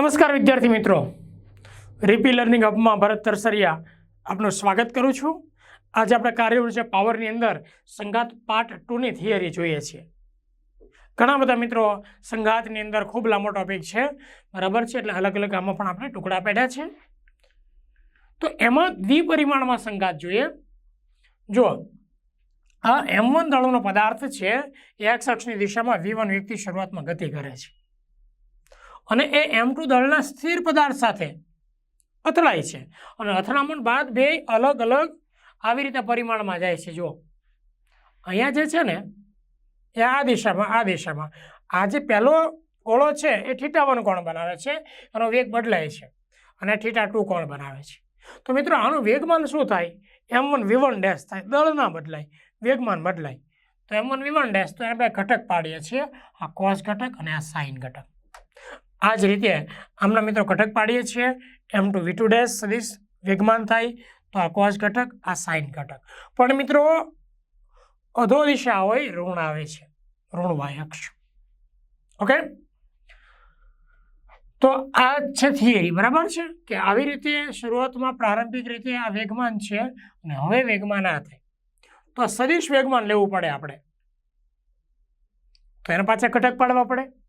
નમસ્કાર વિદ્યાર્થી મિત્રો. રીપી લર્નિંગ હબમાં ભરત તરસરિયા આપનું સ્વાગત કરું છું. આજે આપણે કાર્ય ઊર્જા પાવરની અંદર સંઘાત પાર્ટ ટુની થિયરી જોઈએ છીએ. ઘણા બધા મિત્રો સંઘાતની અંદર ખૂબ લાંબો ટોપિક છે. બરાબર છે? એટલે અલગ અલગ આમાં પણ આપણે ટુકડા પાડ્યા છે. તો એમાં દ્વિપરિમાણમાં સંઘાત જોઈએ. જો આ એમ વન દળોનો પદાર્થ છે, એ એક્સ અક્ષની દિશામાં વી વન વ્યક્તિ શરૂઆતમાં ગતિ કરે છે. અને એ એમ ટુ દળના સ્થિર પદાર્થ સાથે અથડાય છે. અને અથડામણ બાદ બે અલગ અલગ આવી રીતે પરિમાણમાં જાય છે. જો અહીંયા જે છે ને, એ આ દિશામાં આ દિશામાં. આ જે પહેલો ગોળો છે, એ થીટા વન કોણ બનાવે છે? એનો વેગ બદલાય છે. અને થીટા ટુ કોણ બનાવે છે? તો મિત્રો, આનું વેગમાન શું થાય? M one V one one dash થાય. દળ ના બદલાય, વેગમાન બદલાય. તો M one V one one dash તો બે ઘટક પાડીએ છીએ. આ કોસ ઘટક અને આ સાઇન ઘટક. આ જ રીતે આમના મિત્રો ઘટક પાડીએ છીએ. M two V two dash સદીશ વેગમાન થાય તો આ કોસ ઘટક, આ સાઇન ઘટક. પણ મિત્રો, અધો દિશા હોય ઋણ આવે છે. ઋણ વાય અક્ષ ઓકે? તો આ છે થિયરી બરાબર છે? કે આવી રીતે શરૂઆતમાં પ્રારંભિક રીતે આ વેગમાન છે અને હવે વેગમાન આ થાય. તો સદીશ વેગમાન લેવું પડે આપણે. તો એના પાછા ઘટક પાડવા પડે.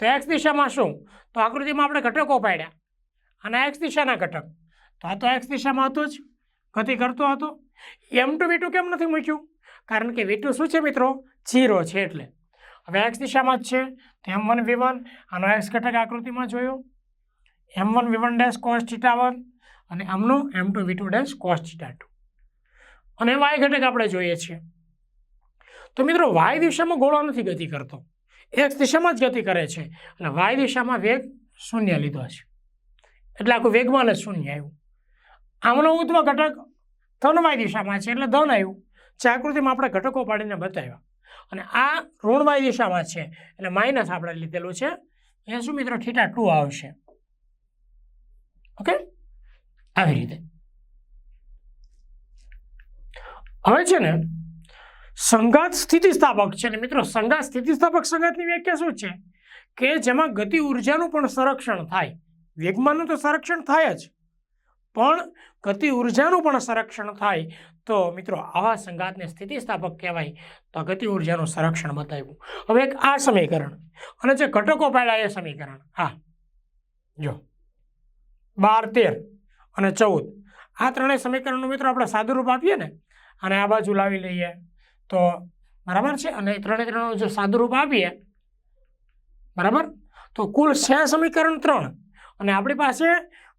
તો એક્સ દિશામાં શું? તો આકૃતિમાં આપણે ઘટકો પાડ્યા. અને એક્સ દિશાના ઘટક. તો આ તો એક્સ દિશામાં હતો જ. ગતિ કરતો હતો. એમ ટુ વી ટુ કેમ નથી મૂક્યું? કારણ કે વી ટુ શું છે મિત્રો? જીરો છે એટલે. હવે એક્સ દિશામાં જ છે. તો એમ વન વી વન. આનો એક્સ ઘટક આકૃતિમાં જોયો. M one V one dash cos theta one. અને આમનું M two V two dash cos theta two. અને વાય ઘટક આપણે જોઈએ છીએ. તો મિત્રો વાય દિશામાં ગોળો નથી ગતિ કરતો. એક્સ દિશામાં જ ગતિ કરે છે અને વાય દિશામાં વેગ શૂન્ય લીધો છે. એટલે આખું વેગમાન જ શૂન્ય આવ્યું. આમનો ઉત્વ ઘટક ધન વાય દિશામાં છે એટલે ધન આવ્યું. જે આકૃતિમાં આપણે ઘટકો પાડીને બતાવ્યા. અને આ ઋણવાય દિશામાં છે એટલે માઇનસ આપણે લીધેલું છે. એ શું મિત્રો? થીટા ટુ આવશે. ઓકે આવી રીતે. હવે છે ને સંઘાત સ્થિતિસ્થાપક છે ને મિત્રો સંઘાત સ્થિતિસ્થાપક સંઘાતની વ્યાખ્યા શું છે? કે જેમાં ગતિ ઉર્જાનું પણ સંરક્ષણ થાય. વેગમાનનું તો સંરક્ષણ થાય જ. પણ ગતિ ઉર્જાનું પણ સંરક્ષણ થાય. તો મિત્રો, આવા સંઘાતને સ્થિતિસ્થાપક કહેવાય તો ગતિ ઉર્જાનું સંરક્ષણ બતાવ્યું. હવે એક આ સમીકરણ. અને જે ઘટકો પહેલાં એ સમીકરણ. હા. જો. બાર, તેર અને ચૌદ. આ ત્રણેય સમીકરણનું મિત્રો આપણે સાદુરૂપ આપીએ ને, અને આ બાજુ લાવી લઈએ. તો બરાબર છે? અને ત્રણે ત્રણ જો સાદુરૂપ આપીએ, બરાબર? તો કુલ છે સમીકરણ ત્રણ. અને આપણી પાસે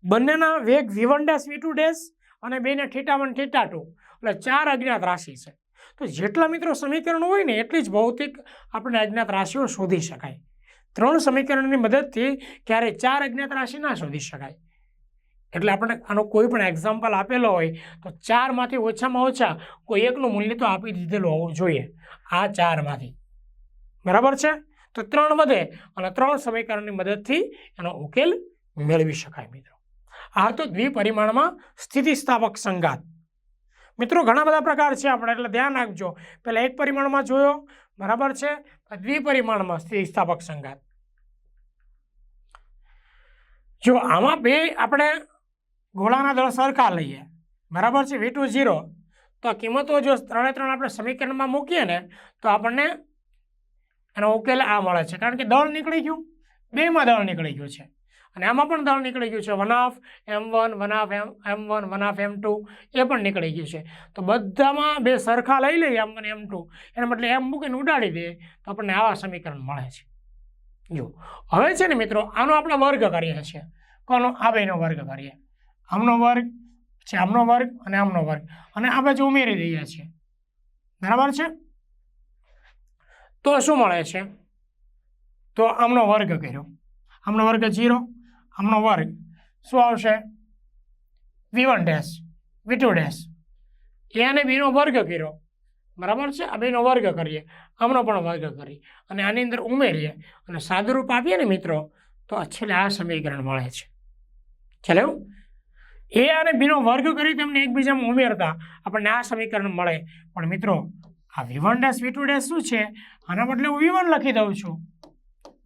બંનેના વેગ V one dash V two dash અને બેને થીટા વન થીટા ટુ એટલે ચાર અજ્ઞાત રાશિ છે. તો જેટલા મિત્રો સમીકરણ હોય ને, એટલી જ ભૌતિક આપણે અજ્ઞાત રાશિઓ શોધી શકાય. ત્રણ સમીકરણની મદદથી ક્યારેય ચાર અજ્ઞાત રાશિ ના શોધી શકાય. એટલે આપણે આનો કોઈ પણ એક્ઝામ્પલ આપેલો હોય, તો ચારમાંથી ઓછામાં ઓછા કોઈ એકનું મૂલ્ય તો આપી દીધેલું હોવું જોઈએ. આ ચારમાંથી. બરાબર છે? તો ત્રણ વધે અને ત્રણ સમીકરણની મદદથી એનો ઉકેલ મેળવી શકાય મિત્રો. આ તો દ્વિપરિમાણમાં સ્થિતિસ્થાપક સંઘાત મિત્રો, ઘણા બધા પ્રકાર છે આપણે, એટલે ધ્યાન રાખજો. પહેલાં એક પરિમાણમાં જોયો. બરાબર છે? દ્વિપરિમાણમાં સ્થિતિસ્થાપક સંઘાત જો આમાં બે આપણે ગોળાના દળ સરખા લઈએ. બરાબર છે? વી ટુ ઝીરો તો કિંમતો જો ત્રણે ત્રણ આપણે સમીકરણમાં મૂકીએ ને, તો આપણને એનો ઉકેલ આ મળે છે. કારણ કે દળ નીકળી ગયું. બેમાં દળ નીકળી ગયું છે. અને આમાં પણ દળ નીકળી ગયું છે. One of M one one of M M one one of M two એ પણ નીકળી ગયું છે. તો બધામાં બે સરખા લઈ લઈએ એમ વન એમ ટુ એના બદલે એમ મૂકીને ઉડાડી દઈએ, તો આપણને આવા સમીકરણ મળે છે. જો હવે છે ને મિત્રો, આનો આપણે વર્ગ કરીએ છીએ. કોનો? આ બેનો વર્ગ કરીએ. આમનો વર્ગ છે આમનો વર્ગ અને આમનો વર્ગ. અને આ બાજુ ઉમેરી રહ્યા છીએ બરાબર છે? તો શું મળે છે? તો આમનો વર્ગ કર્યો. આમનો વર્ગ જીરો આમનો વર્ગ શું આવશે? V one dash, V two dash. A અને બીનો વર્ગ કર્યો. બરાબર છે? આ બેનો વર્ગ કરીએ. આમનો પણ વર્ગ કરીએ. અને આની અંદર ઉમેરીએ અને સાદુરૂપ આપીએ ને મિત્રો, તો છેલ્લે આ સમીકરણ મળે છે. ચાલે એવું એ અને બીનો વર્ગ કરી તેમને એકબીજામાં ઉમેરતા આપણને આ સમીકરણ મળે. પણ મિત્રો, આ V dash V two dash શું છે? આના બદલે હું વી લખી દઉં છું.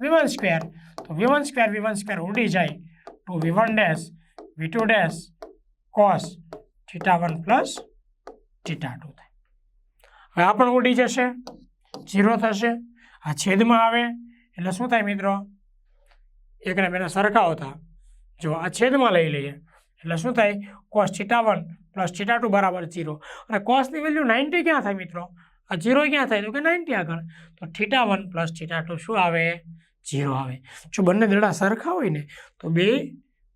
વી વન સ્ક્વેર તો V one square V one square ઉડી જાય two V dash V two dash cos theta one plus theta two થાય. હવે આ પણ ઉડી જશે. ઝીરો થશે. આ છેદમાં આવે. એટલે શું થાય મિત્રો? એકને બેને સરખાવતા જો આ છેદમાં લઈ લઈએ એટલે શું થાય? Cos theta one plus theta two બરાબર ઝીરો અને કોસની વેલ્યુ નાઇન્ટી ક્યાં થાય મિત્રો? આ ઝીરો ક્યાં થાય? તો કે નાઇન્ટી આગળ. તો theta one plus theta two શું આવે? ઝીરો આવે. જો બંને દડા સરખા હોય ને, તો બે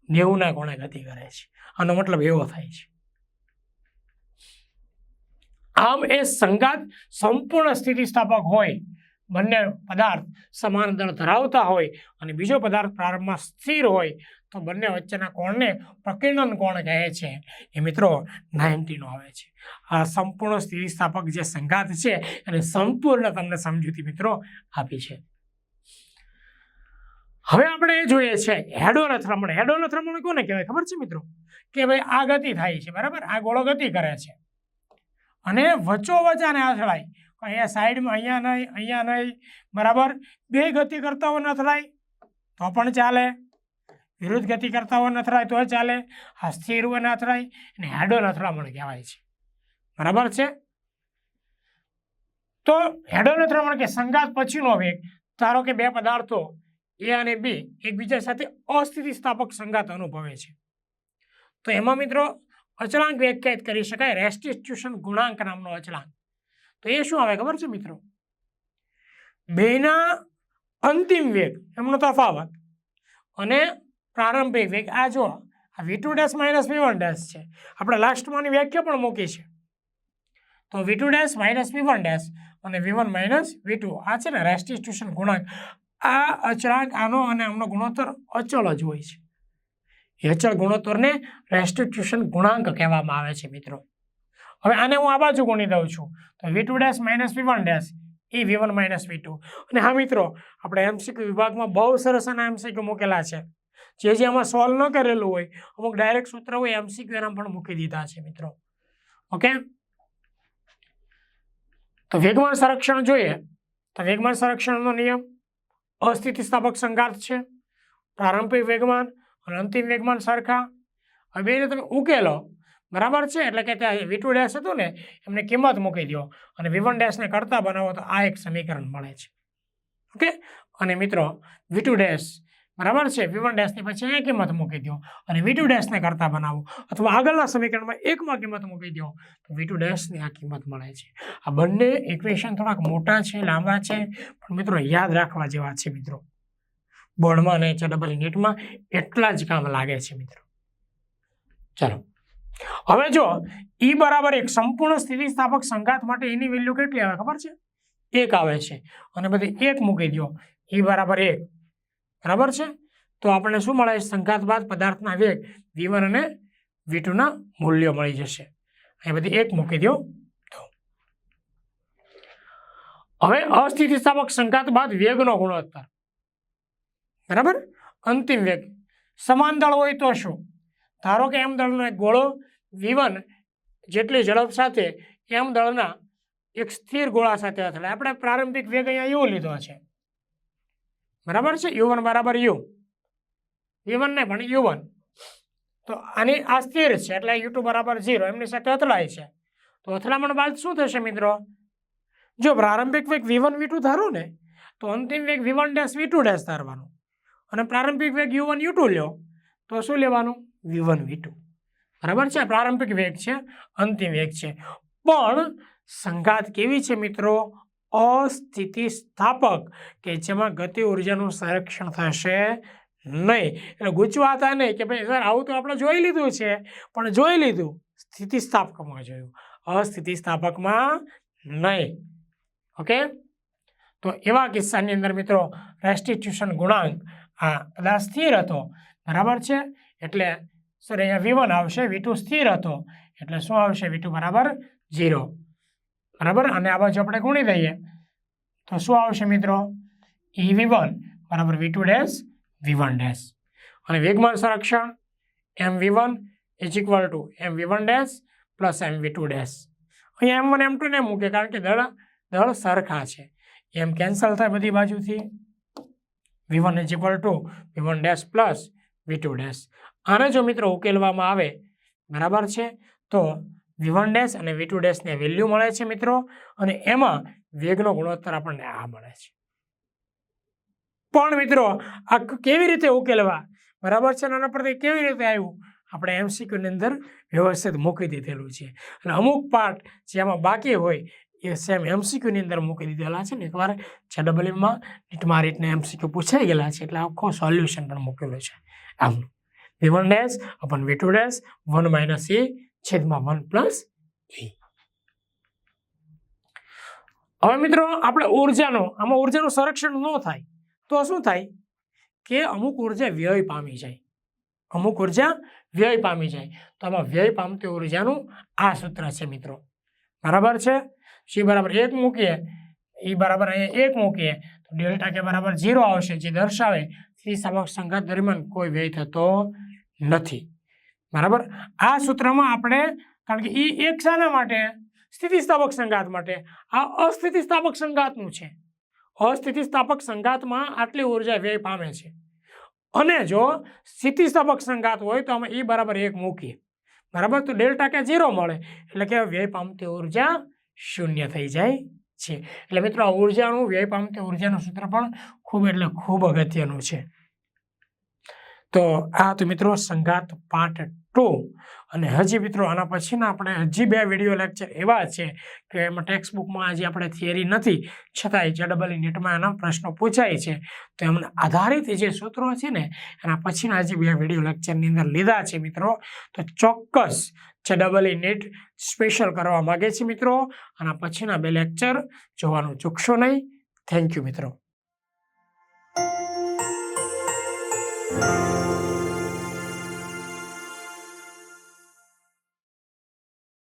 નેવુંના કોણે ગતિ કરે છે. આનો મતલબ એવો થાય છે. આમ એ સંગાત સંપૂર્ણ સ્થિતિસ્થાપક હોય. બંને પદાર્થ સમાન દળ ધરાવતા હોય અને બીજો પદાર્થ પ્રારંભમાં સ્થિર હોય, તો બંને વચ્ચેના કોણને પ્રકીર્ણન કોણ કહે છે? એ મિત્રો નાઇન્ટીનો આવે છે. આ સંપૂર્ણ સ્થિતિસ્થાપક જે સંઘાત છે, એને સંપૂર્ણ તમને સમજૂતી મિત્રો આપી છે. હવે આપણે એ જોઈએ છે હેડોન અથડામણ હેડોન અથડામણ કોને કહેવાય? ખબર છે મિત્રો? કે ભાઈ આ ગતિ થાય છે, બરાબર? આ ગોળો ગતિ કરે છે. અને વચ્ચોવચ આને અથડાય અહીંયા સાઈડમાં, અહીંયા નહીં અહીંયા નહીં, બરાબર? બે ગતિ કરતા હોય અથડાય તો પણ ચાલે. વિરુદ્ધ ગતિ કરતાઓ હોય અથડાય તો ચાલે. આ સ્થિર ન અથડાય અને હેડોન અથડામણ કહેવાય છે. બરાબર છે? તો હેડોન અથડામણ કે સંઘાત પછીનો વેગ, ધારો કે બે પદાર્થો, એ અને બી, એકબીજા સાથે અસ્થિતિસ્થાપક સંઘાત અનુભવે છે. તો એમાં મિત્રો, અચળાંક વ્યાખ્યાયિત કરી શકાય. રેસ્ટિટ્યુશન ગુણાંક નામનો અચળાંક. તો એ શું આવે ખબર છે મિત્રો? બેના અંતિમ વેગ, એમનો તફાવત અને પ્રારંભિક વેગ, આ જો આ V two dash minus V one dash છે. આપણે લાસ્ટમાંની વ્યાખ્યા પણ મૂકી છે. તો V two dash minus V one dash અને V one minus V two આ છે ને રેસ્ટિટ્યુશન ગુણાંક. આ અચળાંક, આનો અને આમનો ગુણોત્તર અચળ જ હોય છે. હેચળ ગુણોત્તરને રેસ્ટિટ્યુશન ગુણાંક કહેવામાં આવે છે મિત્રો. હવે આને હું આ બાજુ ગુણી દઉં છું. તો V two dash minus V one dash એ V one minus V two અને હા મિત્રો, આપણે એમસીક્યુ વિભાગમાં બહુ સરસ આના એમસીક્યુ મૂકેલા છે. જે જે આમાં સોલ્વ ન કરેલું હોય, અમુક ડાયરેક્ટ સૂત્ર હોય એમસીક્યુ એના પણ મૂકી દીધા છે મિત્રો. ઓકે? તો વેગમાન સંરક્ષણ જોઈએ. તો વેગમાન સંરક્ષણનો નિયમ, અસ્થિતિસ્થાપક સંઘાત છે, પ્રારંભિક વેગમાન અને અંતિમ વેગમાન સરખા. હવે બેને તમે ઉકેલો. બરાબર છે? એટલે કે ત્યાં વી ટુ ડેશ હતું ને, એમને કિંમત મૂકી દો અને વી વન ડેશને કરતા બનાવો તો આ એક સમીકરણ મળે છે. ઓકે? અને મિત્રો વી ટુ ડેશ બરાબર છે? વી વન ડેશની પછી અહીંયા કિંમત મૂકી દો અને વી ટુ ડેશને કરતા બનાવો. અથવા આગળના સમીકરણમાં એકમાં કિંમત મૂકી દો તો વી ટુ ડેશની આ કિંમત મળે છે. આ બંને ઇક્વેશન થોડાક મોટા છે, લાંબા છે, પણ મિત્રો યાદ રાખવા જેવા છે મિત્રો. બોર્ડમાં અને ડબલ નીટમાં એટલા જ કામ લાગે છે મિત્રો. ચાલો. હવે જો ઈ બરાબર એક સંપૂર્ણ સ્થિતિસ્થાપક સંઘાત માટે એની વેલ્યુ કેટલી આવે ખબર છે? એક આવે છે. અને બધી એક મૂકી દો ઈ બરાબર એક. બરાબર છે? તો આપણને શું મળે? સંઘાત બાદ પદાર્થના વેગ વી અને વી ટુના મૂલ્યો મળી જશે. અહીં બધી એક મૂકી દો હવે અસ્થિતિસ્થાપક સંઘાત બાદ વેગનો ગુણોત્તર. બરાબર? અંતિમ વેગ. સમાન દળ હોય તો શું? ધારો કે એમ દળનો એક ગોળો વિવન જેટલી ઝડપ સાથે એમ દળના એક સ્થિર ગોળા સાથે અથડાય. આપણે પ્રારંભિક વેગ અહીંયા યુ લીધો છે. બરાબર છે? યુ વન બરાબર યુ વી ને પણ યુ વન તો આની આ સ્થિર છે, એટલે યુ ટુ બરાબર ઝીરો એમની સાથે અથડાય છે. તો અથડામણ બાદ શું થશે મિત્રો? જો પ્રારંભિક વેગ વી વન વી ટુ ધારો ને, તો અંતિમ વેગ V one dash V two dash ધારવાનું. અને પ્રારંભિક વેગ યુ વન યુ ટુ લ્યો, તો શું લેવાનું? વી વન વી ટુ બરાબર છે? પ્રારંભિક વેગ છે, અંતિમ વેગ છે. પણ સંઘાત કેવી છે મિત્રો? અસ્થિતિસ્થાપક, કે જેમાં ગતિ ઉર્જાનું સંરક્ષણ થશે નહીં. એટલે ગૂંચવાતા નહીં કે ભાઈ, સર, આવું તો આપણે જોઈ લીધું છે. પણ જોઈ લીધું, સ્થિતિસ્થાપકમાં જોયું. અસ્થિતિસ્થાપકમાં નહીં. ઓકે? તો એવા કિસ્સાની અંદર મિત્રો રેસ્ટિટ્યુશન ગુણાંક આ કદાચ સ્થિર હતો. બરાબર છે? એટલે સર અહીંયા વી આવશે વી સ્થિર હતો. એટલે શું આવશે? વી બરાબર ઝીરો બરાબર? અને આ બાજુ આપણે ગુણી દઈએ. તો શું આવશે મિત્રો? ઈ વી વન બરાબર V two dash V dash અને વેગમાન સંરક્ષણ? M V one is equal to M V dash plus M V two dash અહીંયા એમ વન એમ ટુ ને મૂકે કારણ કે દળ દળ સરખા છે. એમ કેન્સલ થાય બધી બાજુથી. V one is equal to V one dash plus V two dash આને જો મિત્રો ઉકેલવામાં આવે, બરાબર છે? તો વી વન ડેશ અને વી ટુ ડેશને વેલ્યુ મળે છે મિત્રો, અને એમાં વેગનો ગુણોત્તર આપણને આ મળે છે. પણ મિત્રો, આ કેવી રીતે ઉકેલવા? બરાબર છે? આના પરથી કેવી રીતે આવ્યું? આપણે એમસીક્યુની અંદર વ્યવસ્થિત મૂકી દીધેલું છે. અને અમુક પાર્ટ જે આમાં બાકી હોય, એ સેમ એમસીક્યુની અંદર મૂકી દીધેલા છે ને એકવાર છે એમમાં નીટમાં રીતના એમસીક્યુ પૂછાઈ ગયેલા છે, એટલે આખો સોલ્યુશન પણ મૂકેલું છે. આમ. V one dash upon V two dash one minus એ છેદમાં પ્લસ હવે મિત્રો, આપણે ઉર્જાનો, આમાં ઉર્જાનું સંરક્ષણ ન થાય, તો શું થાય? કે અમુક ઊર્જા વ્યય પામી જાય. અમુક ઊર્જા વ્યય પામી જાય. તો આમાં વ્યય પામતી ઉર્જાનું આ સૂત્ર છે મિત્રો. બરાબર છે? સી બરાબર એક મૂકીએ એ બરાબર અહીંયા એક મૂકીએ, તો ડેલ્ટા કે બરાબર ઝીરો આવશે, જે દર્શાવે સ્થિતિસ્થાપક સંઘાત દરમિયાન કોઈ વ્યય થતો નથી. બરાબર? આ સૂત્રમાં આપણે, કારણ કે એ એક શાના માટે? સ્થિતિસ્થાપક સંઘાત માટે. આ અસ્થિતિસ્થાપક સંઘાતનું છે. અસ્થિતિસ્થાપક સંઘાતમાં આટલી ઊર્જા વ્યય પામે છે. અને જો સ્થિતિસ્થાપક સંઘાત હોય તો અમે એ બરાબર એક મૂકીએ. બરાબર? તો ડેલ્ટા કે ઝીરો મળે. એટલે કે વ્યય પામતી ઊર્જા શૂન્ય થઈ જાય છે. એટલે મિત્રો, આ ઉર્જાનું, વ્યય પામતી ઉર્જાનું સૂત્ર પણ ખૂબ એટલે ખૂબ અગત્યનું છે. તો આ તો મિત્રો સંઘાત પાર્ટ ટુ અને હજી મિત્રો આના પછીના આપણે હજી બે વીડિયો લેક્ચર એવા છે કે એમાં ટેક્સ્ટ બુકમાં હજી આપણે થિયરી નથી. છતાંય જે ડબલ નેટમાં એના પ્રશ્નો પૂછાય છે, તો એમને આધારિત જે સૂત્રો છે ને, એના પછીના હજી બે વીડિયો લેક્ચરની અંદર લીધા છે મિત્રો. તો ચોક્કસ જે ડબલ નેટ સ્પેશિયલ કરવા માગે છે મિત્રો. આના પછીના બે લેક્ચર જોવાનું ચૂકશો નહીં. થેન્ક યુ મિત્રો.